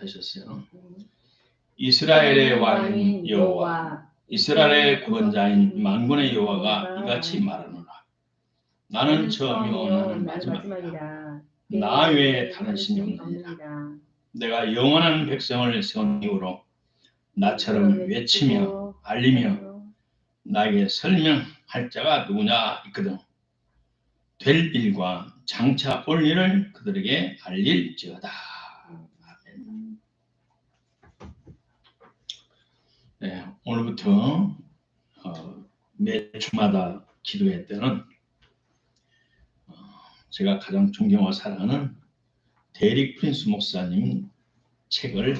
하셨어요. 이스라엘의 왕인 여호와 이스라엘의 구원자인 만군의 여호와가 이같이 말하노라. 나는 처음이요 나는 마지막이라. 나 외에 다른 신이 없느니라. 내가 영원한 백성을 세운 이후로 나처럼 외치며 알리며 나에게 설명할 자가 누구냐 있거든. 될 일과 장차 올 일을 그들에게 알릴지어다. 아멘. 네, 오늘부터 어, 매 주마다 기도회 때는 어, 제가 가장 존경하고 사랑하는 데릭 프린스 목사님 책을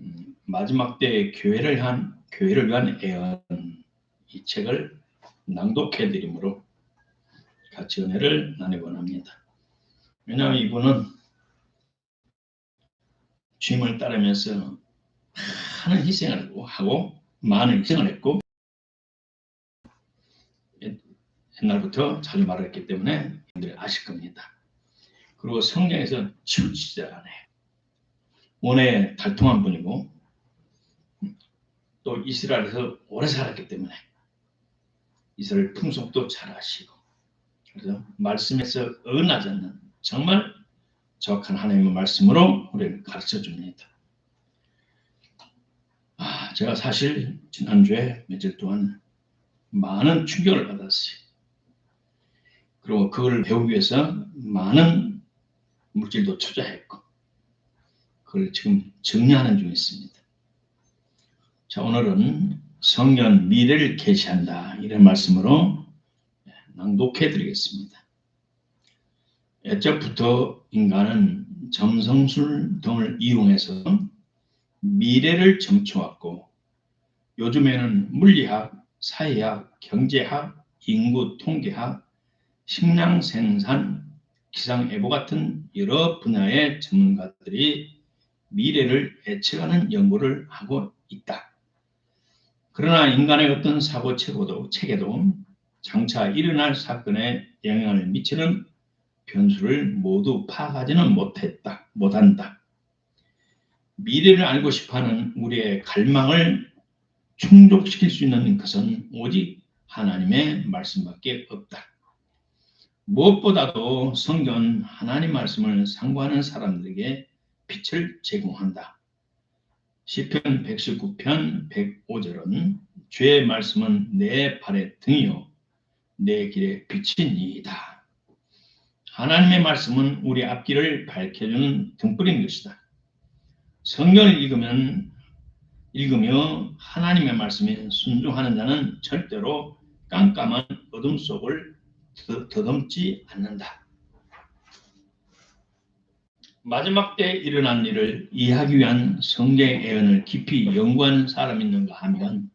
음, 마지막 때 교회를 한 교회를 위한 애언 이 책을 낭독해 드림으로 같이 은혜를 나누곤 합니다. 왜냐하면 이분은 주임을 따르면서 많은 희생을 하고 많은 희생을 했고 옛날부터 자주 말했기 때문에 여러분들이 아실 겁니다. 그리고 성경에서 않아요. 원래 달통한 분이고 또 이스라엘에서 오래 살았기 때문에 이스라엘 풍속도 잘 아시고 그래서 말씀에서 어긋나지 않는 정말 정확한 하나님의 말씀으로 우리를 가르쳐 줍니다. 아, 제가 사실 지난주에 며칠 동안 많은 충격을 받았어요. 그리고 그걸 배우기 위해서 많은 물질도 투자했고, 그걸 지금 정리하는 중에 있습니다. 자, 오늘은 성년 미래를 계시한다. 이런 말씀으로 낭독해 드리겠습니다. 애적부터 인간은 점성술 등을 이용해서 미래를 점쳐왔고 요즘에는 물리학, 사회학, 경제학, 인구 통계학, 식량 생산, 기상예보 같은 여러 분야의 전문가들이 미래를 예측하는 연구를 하고 있다. 그러나 인간의 어떤 사고 체계도, 체계도 장차 일어날 사건에 영향을 미치는 변수를 모두 파악하지는 못했다, 못한다. 미래를 알고 싶어하는 우리의 갈망을 충족시킬 수 있는 것은 오직 하나님의 말씀밖에 없다. 무엇보다도 성경 하나님 말씀을 상고하는 사람들에게 빛을 제공한다. 시편 119편 105절은 주의 말씀은 내 발의 등이요 내 길의 빛이니이다. 하나님의 말씀은 우리 앞길을 밝혀주는 등불인 것이다. 성경을 읽으면 읽으며 하나님의 말씀에 순종하는 자는 절대로 깜깜한 어둠 속을 더듬지 않는다. 마지막 때 일어난 일을 이해하기 위한 성경의 애언을 깊이 연구하는 사람이 있는가 하면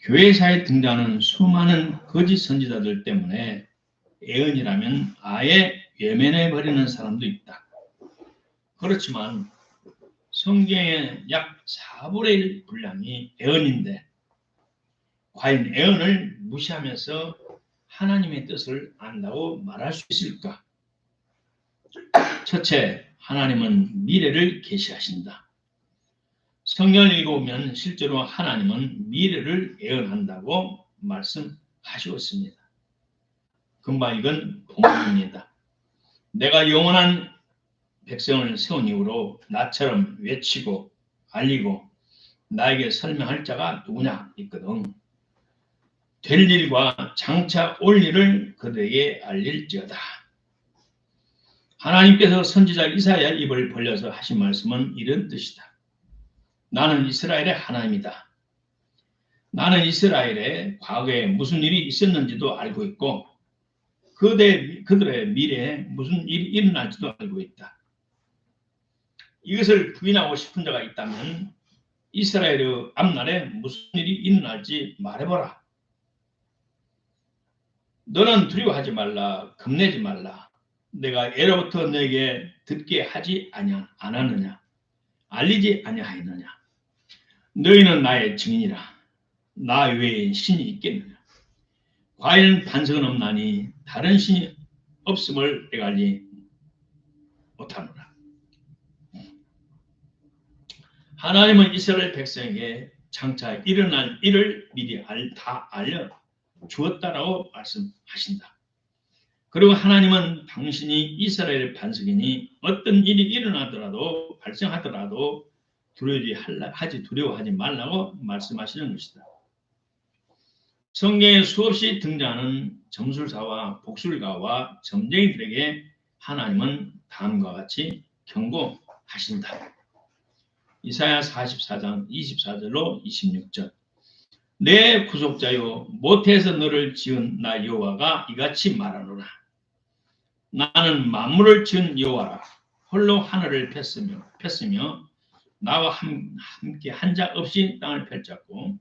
교회사에 등장하는 수많은 거짓 선지자들 때문에 애언이라면 아예 외면해 버리는 사람도 있다. 그렇지만 성경의 약 4분의 1 분량이 애언인데 과연 애언을 무시하면서 하나님의 뜻을 안다고 말할 수 있을까? 첫째, 하나님은 미래를 계시하신다. 성경을 읽어보면 실제로 하나님은 미래를 예언한다고 말씀하시고 있습니다. 금방 이건 본문입니다. 내가 영원한 백성을 세운 이후로 나처럼 외치고 알리고 나에게 설명할 자가 누구냐 있거든. 될 일과 장차 올 일을 그들에게 알릴지어다. 하나님께서 선지자 이사야 입을 벌려서 하신 말씀은 이런 뜻이다. 나는 이스라엘의 하나님이다. 나는 이스라엘에 과거에 무슨 일이 있었는지도 알고 있고 그들의 미래에 무슨 일이 일어날지도 알고 있다. 이것을 부인하고 싶은 자가 있다면 이스라엘의 앞날에 무슨 일이 일어날지 말해보라. 너는 두려워하지 말라, 겁내지 말라. 내가 예로부터 너에게 듣게 하지 아냐, 않았느냐, 알리지 아니하였느냐. 너희는 나의 증인이라. 나 외에 신이 있겠느냐. 과연 반석은 없나니 다른 신이 없음을 내가 알지 못하노라. 하나님은 이스라엘 백성에게 장차 일어날 일을 미리 알, 다 알려 주었다라고 말씀하신다. 그리고 하나님은 당신이 이스라엘 반석이니 어떤 일이 일어나더라도 발생하더라도 두려워하지 하지 두려워하지 말라고 말씀하시는 것이다. 성경에 수없이 등장하는 점술사와 복술가와 점쟁이들에게 하나님은 다음과 같이 경고하신다. 이사야 44장 24절로 26절. 내 구속자요 못해서 너를 지은 나 여호와가 이같이 말하노라. 나는 만물을 지은 여호와라. 홀로 하늘을 폈으며 폈으며 나와 함께 한자 없이 땅을 펼쳤고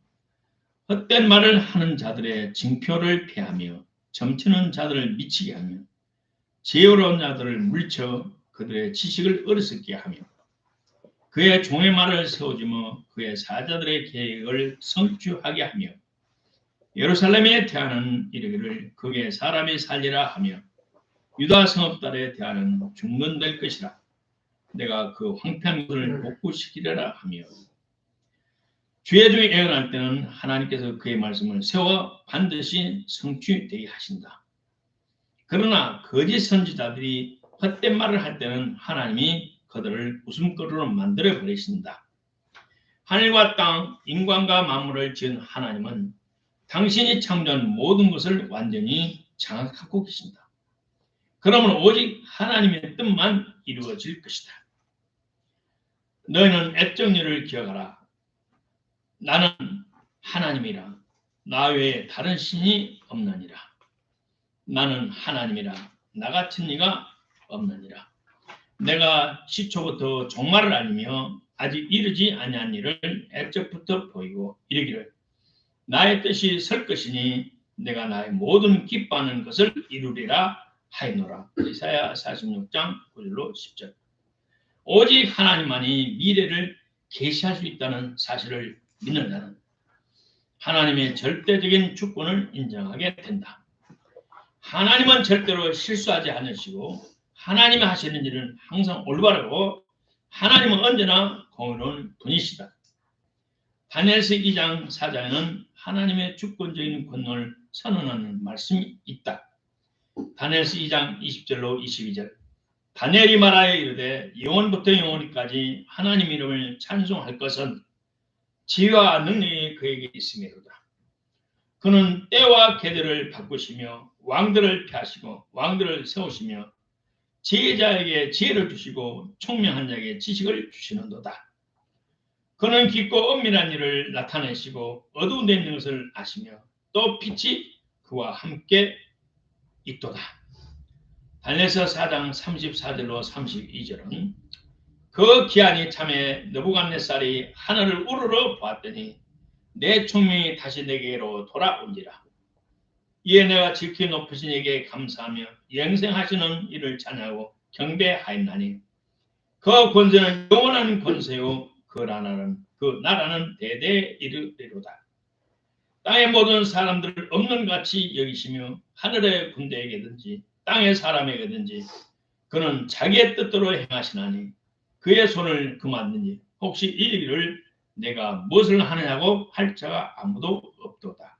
헛된 말을 하는 자들의 징표를 패하며 점치는 자들을 미치게 하며 지혜로운 자들을 물쳐 그들의 지식을 어리석게 하며 그의 종의 말을 세워주며 그의 사자들의 계획을 성취하게 하며 예루살렘에 대하는 이르기를 그게 사람이 살리라 하며 유다 성읍달에 대하는 중건될 것이라 내가 그 황폐한 것을 복구시키려라 하며 주의 중에 애언할 때는 하나님께서 그의 말씀을 세워 반드시 성취되게 하신다. 그러나 거짓 선지자들이 헛된 말을 할 때는 하나님이 그들을 웃음거리로 만들어 버리신다. 하늘과 땅, 인간과 만물을 지은 하나님은 당신이 창조한 모든 것을 완전히 장악하고 계신다. 그러면 오직 하나님의 뜻만 이루어질 것이다. 너희는 애정일을 기억하라. 나는 하나님이라. 나 외에 다른 신이 없느니라. 나는 하나님이라. 나 같은 이가 없느니라. 내가 시초부터 종말을 알리며 아직 이르지 아니한 일을 애적부터 보이고 이르기를 나의 뜻이 설 것이니 내가 나의 모든 기뻐하는 것을 이루리라 하이노라. 이사야 46장 9절로 10절. 오직 하나님만이 미래를 계시할 수 있다는 사실을 믿는 자는 하나님의 절대적인 주권을 인정하게 된다. 하나님은 절대로 실수하지 않으시고 하나님이 하시는 일은 항상 올바르고 하나님은 언제나 공의로운 분이시다. 다니엘서 2장 4장에는 하나님의 주권적인 권능을 선언하는 말씀이 있다. 다니엘서 2장 20절로 22절 다니엘이 말하여 이르되 영원부터 영원히까지 하나님 이름을 찬송할 것은 지혜와 능력이 그에게 있음이로다. 그는 때와 계절을 바꾸시며 왕들을 펴시고 왕들을 세우시며 지혜자에게 지혜를 주시고 총명한 자에게 지식을 주시는도다. 그는 깊고 엄밀한 일을 나타내시고 어두운 데 있는 것을 아시며 또 빛이 그와 함께 있도다. 달레서 4장 34절로 32절은 그 기한이 참에 너부갓네살이 하늘을 우르르 보았더니 내 총명이 다시 내게로 돌아온지라. 이에 내가 지키 높으신 에게 감사하며 영생하시는 이를 찬양하고 경배하였나니 그 권세는 영원한 권세요 그 나라는 그 나라는 대대 이르리로다. 땅의 모든 사람들을 없는 같이 여기시며 하늘의 군대에게든지 땅의 사람에게든지 그는 자기의 뜻대로 행하시나니 그의 손을 그만느니 혹시 이 일을 내가 무엇을 하느냐고 할 자가 아무도 없도다.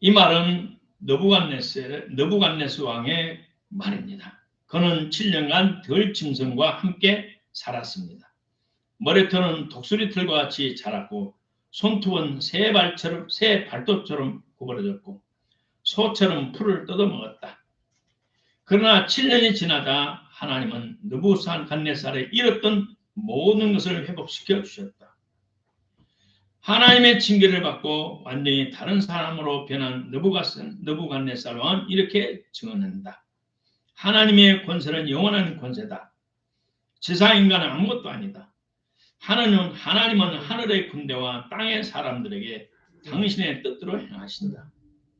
이 말은 너부갓네스, 너부갓네스 왕의 말입니다. 그는 7년간 덜 짐승과 함께 살았습니다. 머리털은 독수리 털과 같이 자랐고 손톱은 새 발처럼 새 발톱처럼 구부러졌고 소처럼 풀을 뜯어먹었다. 그러나 7년이 지나자 하나님은 느부산간네살에 잃었던 모든 것을 회복시켜 주셨다. 하나님의 징계를 받고 완전히 다른 사람으로 변한 느부갓네살 왕은 이렇게 증언한다. 하나님의 권세는 영원한 권세다. 지상 인간은 아무것도 아니다. 하나님은 하나님은 하늘의 군대와 땅의 사람들에게 당신의 뜻대로 행하신다.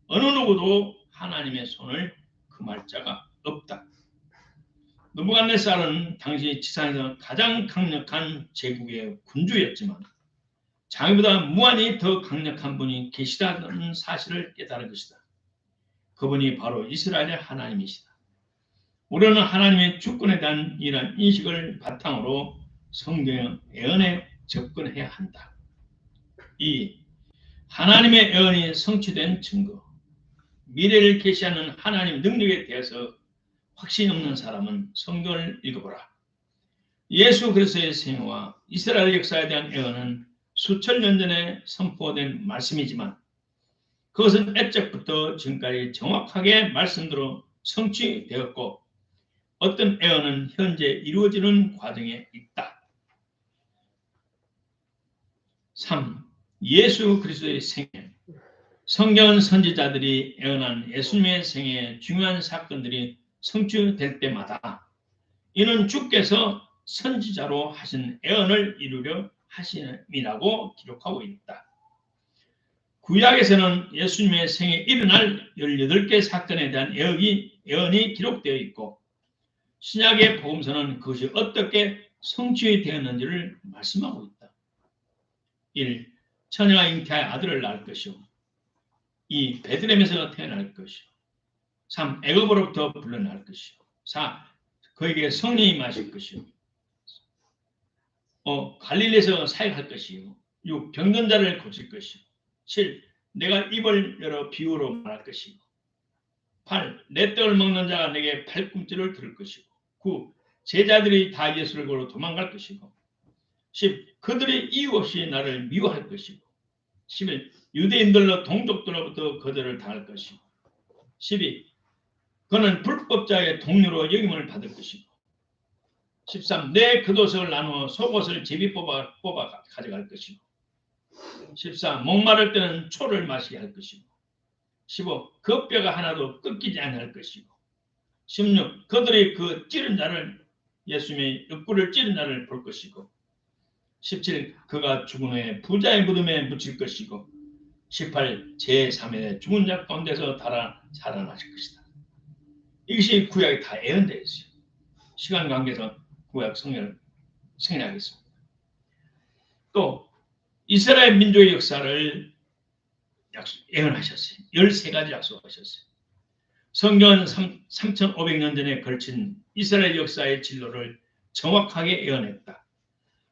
어느 누구도 하나님의 손을 금할 자가 없다. 느부갓네살은 당시 지상에서 가장 강력한 제국의 군주였지만 자기보다 무한히 더 강력한 분이 계시다는 사실을 깨달은 것이다. 그분이 바로 이스라엘의 하나님이시다. 우리는 하나님의 주권에 대한 이런 인식을 바탕으로 성경의 예언에 접근해야 한다. 이 하나님의 예언이 성취된 증거, 미래를 계시하는 하나님 능력에 대해서 확신 없는 사람은 성경을 읽어보라. 예수 그리스도의 생애와 이스라엘 역사에 대한 예언은 수천 년 전에 선포된 말씀이지만 그것은 애적부터 지금까지 정확하게 말씀대로 성취되었고 어떤 예언은 현재 이루어지는 과정에 있다. 3. 예수 그리스도의 생애 성경 선지자들이 예언한 예수님의 생애의 중요한 사건들이 성취될 때마다 이는 주께서 선지자로 하신 예언을 이루려 하심이라고 기록하고 있다. 구약에서는 예수님의 생에 일어날 18개 사건에 대한 예언이, 예언이 기록되어 있고 신약의 복음서는 그것이 어떻게 성취되었는지를 말씀하고 있다. 1. 처녀가 잉태하여 아들을 낳을 것이요. 2. 베드렘에서 태어날 것이요. 3. 애굽으로부터 불러날 것이요. 4. 그에게 성령이 마실 것이요. 어, 갈릴리에서 사역할 것이요. 6. 병든 자를 고칠 것이요. 7. 내가 입을 열어 비유로 말할 것이고 8. 내 떡을 먹는 자가 내게 팔꿈치를 들을 것이고 9. 제자들이 다 예수를 걸어 도망갈 것이고 10. 그들이 이유 없이 나를 미워할 것이고 11. 유대인들로 동족들로부터 그들을 당할 것이고 12. 그는 불법자의 동료로 여김을 받을 것이고 13. 내 겉옷을 나누어 속옷을 제비 뽑아, 뽑아 가져갈 것이고 14. 목마를 때는 초를 마시게 할 것이고 15. 그 뼈가 하나도 꺾이지 않을 것이고 16. 그들이 그 찌른 자를 예수님의 옆구리를 찌른 자를 볼 것이고 17. 그가 죽은 후에 부자의 무덤에 묻힐 것이고 18. 제3회 죽은 자 가운데서 달아 살아나실 것이다. 이것이 구약에 다 예언되어 있어요. 시간 관계에서 구약 성경을 생략하겠습니다. 또 이스라엘 민족의 역사를 약속, 예언하셨어요. 13가지 약속하셨어요. 성경 3,500년 전에 걸친 이스라엘 역사의 진로를 정확하게 예언했다.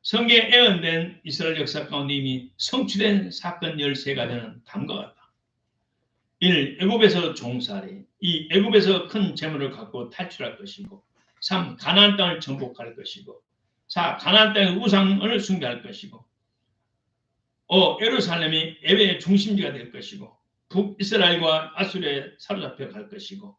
성경에 예언된 이스라엘 역사 가운데 이미 성취된 사건 13가지는 다음과 같다. 1. 애굽에서 종살이 2. 애굽에서 큰 재물을 갖고 탈출할 것이고 3. 가나안 땅을 정복할 것이고 4. 가나안 땅의 우상을 숭배할 것이고 어, 예루살렘이 예배의 중심지가 될 것이고 북이스라엘과 아수리에 사로잡혀 갈 것이고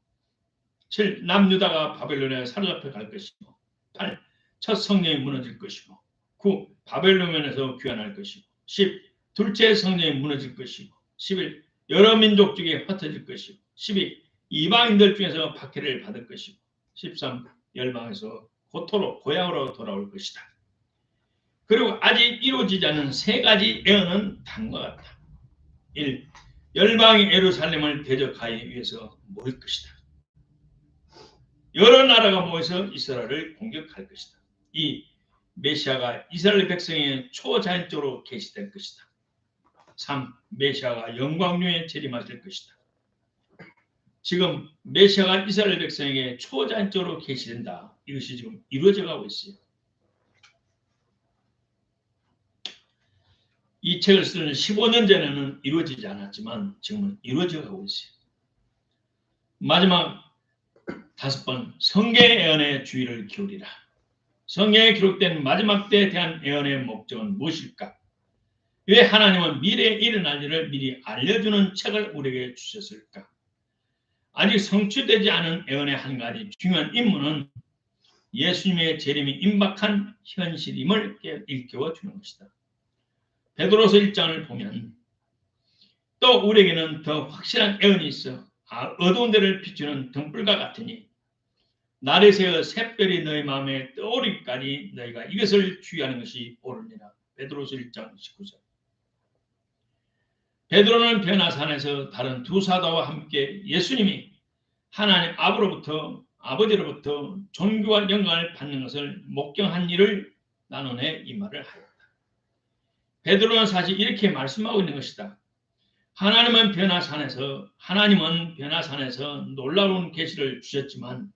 7. 남유다가 바벨론에 사로잡혀 갈 것이고 8. 첫 성령이 무너질 것이고 9. 바벨론에서 귀환할 것이고 10. 둘째 성령이 무너질 것이고 11. 여러 민족 중에 흩어질 것이고 12. 이방인들 중에서 박해를 받을 것이고 13. 열방에서 고토로 고향으로 돌아올 것이다. 그리고 아직 이루어지지 않은 세 가지 예언은 다음과 같다. 1. 열방이 예루살렘을 대적하기 위해서 모일 것이다. 여러 나라가 모여서 이스라엘을 공격할 것이다. 2. 메시아가 이스라엘 백성의 초자연적으로 계시될 것이다. 3. 메시아가 영광류에 재림하실 것이다. 지금 메시아가 이스라엘 백성에게 초자연적으로 계시된다. 이것이 지금 이루어져 가고 있어요. 이 책을 쓰는 15년 전에는 이루어지지 않았지만 지금은 이루어져 가고 있어요. 마지막 다섯 번 성경의 예언에 주의를 기울이라. 성경에 기록된 마지막 때에 대한 예언의 목적은 무엇일까? 왜 하나님은 미래에 일어날 일을 미리 알려주는 책을 우리에게 주셨을까? 아직 성취되지 않은 예언의 한 가지 중요한 임무는 예수님의 재림이 임박한 현실임을 일깨워 주는 것이다. 베드로서 1장을 보면 또 우리에게는 더 확실한 애언이 있어 아, 어두운 데를 비추는 등불과 같으니 날에 새어 샛별이 너희 마음에 떠오르기까지 너희가 이것을 주의하는 것이 옳으니라. 베드로서 1장 19절 베드로는 변화산에서 다른 두 사도와 함께 예수님이 하나님 아버로부터 아버지로부터 존귀와 영광을 받는 것을 목경한 일을 나눈에 이 말을 하였다. 베드로는 사실 이렇게 말씀하고 있는 것이다. 하나님은 변화산에서 하나님은 변화산에서 놀라운 계시를 주셨지만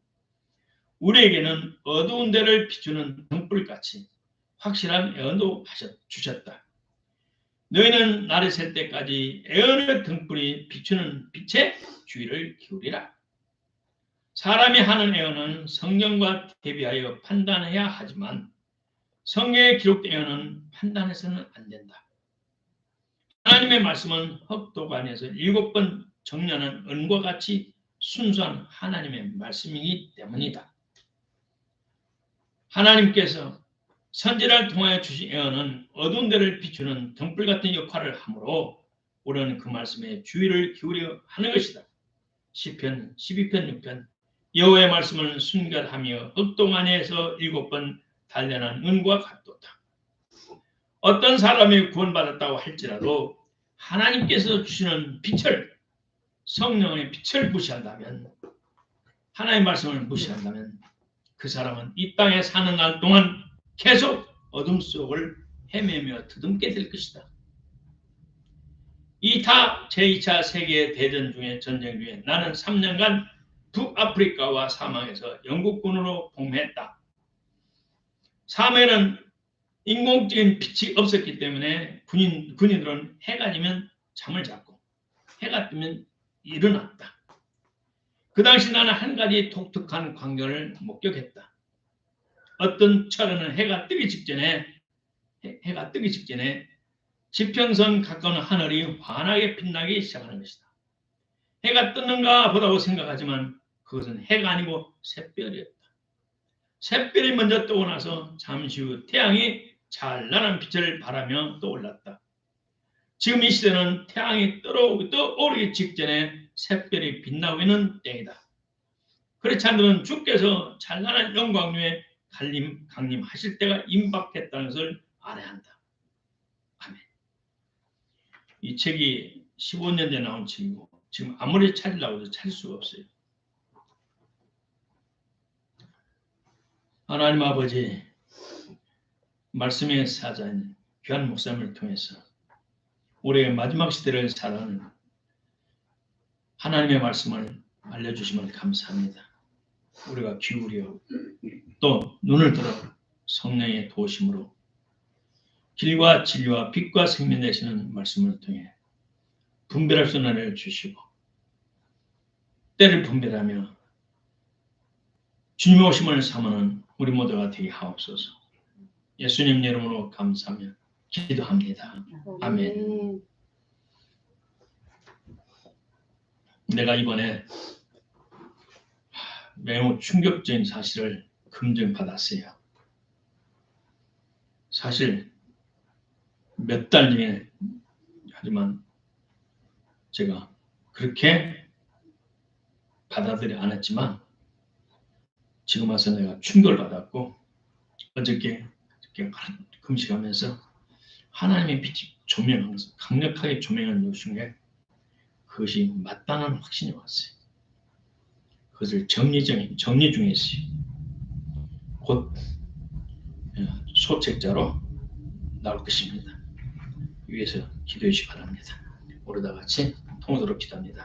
우리에게는 어두운 데를 비추는 등불같이 확실한 애언도 하셨, 주셨다. 너희는 날이 셀 때까지 애언의 등불이 비추는 빛에 주의를 기울이라. 사람이 하는 애언은 성경과 대비하여 판단해야 하지만 성경에 기록된 애언은 판단해서는 안 된다. 하나님의 말씀은 흑도관에서 일곱 번 정리하는 은과 같이 순수한 하나님의 말씀이기 때문이다. 하나님께서 선지를 통하여 주신 예언은 어두운 데를 비추는 등불 같은 역할을 하므로 우리는 그 말씀에 주의를 기울여 하는 것이다. 시편 12편 6편 여호와의 말씀을 순결하며 흑동 안에서 일곱 번 단련한 은과 같도다. 어떤 사람이 구원받았다고 할지라도 하나님께서 주시는 빛을 성령의 빛을 무시한다면 하나님의 말씀을 무시한다면 그 사람은 이 땅에 사는 날 동안 계속 어둠 속을 헤매며 드듬게 될 것이다. 이타 제2차 세계 대전 중에 전쟁 중에 나는 3년간 북아프리카와 사망에서 영국군으로 복무했다. 사면은 인공적인 빛이 없었기 때문에 군인 군인들은 해가 지면 잠을 잤고 해가 뜨면 일어났다. 그 당시 나는 한 가지 독특한 광경을 목격했다. 어떤 철에는 해가 뜨기 직전에 해- 해가 뜨기 직전에 지평선 가까운 하늘이 환하게 빛나기 시작하는 것이다. 해가 뜨는가 보다고 생각하지만 그것은 해가 아니고 샛별이었다. 샛별이 먼저 뜨고 나서 잠시 후 태양이 찬란한 빛을 발하며 떠올랐다. 지금 이 시대는 태양이 떠오르기, 직전에 샛별이 빛나고 있는 때이다. 그렇지 않으면 주께서 찬란한 영광류에 갈림, 강림하실 때가 임박했다는 것을 알아야 한다. 아멘. 이 책이 15년 전에 나온 책이고 지금 아무리 찾으려고 해도 찾을 수가 없어요. 하나님 아버지 말씀의 사자인 귀한 목사님을 통해서 우리의 마지막 시대를 살아가는 하나님의 말씀을 알려주시면 감사합니다. 우리가 기울여 또 눈을 들어 성령의 도심으로 길과 진리와 빛과 생명 되시는 말씀을 통해 분별할 수 있는 은혜를 주시고 때를 분별하며 주님의 오심을 삼는 우리 모두가 되게 하옵소서. 예수님 이름으로 감사하며 기도합니다. 아멘. 내가 이번에 매우 충격적인 사실을 검증받았어요. 사실 몇달 전에 하지만 제가 그렇게 받아들이 않았지만 지금 와서 내가 충격을 받았고 어저께 이렇게 금식하면서 하나님의 빛이 조명하면서 강력하게 조명을 놓으신 게 그것이 맞다는 확신이 왔어요. 그것을 정리 중 정리 중에 있어요. 곧 예, 소책자로 나올 것입니다. 위해서 기도해 주시 기 바랍니다. 오르다 같이 통으로 기도합니다.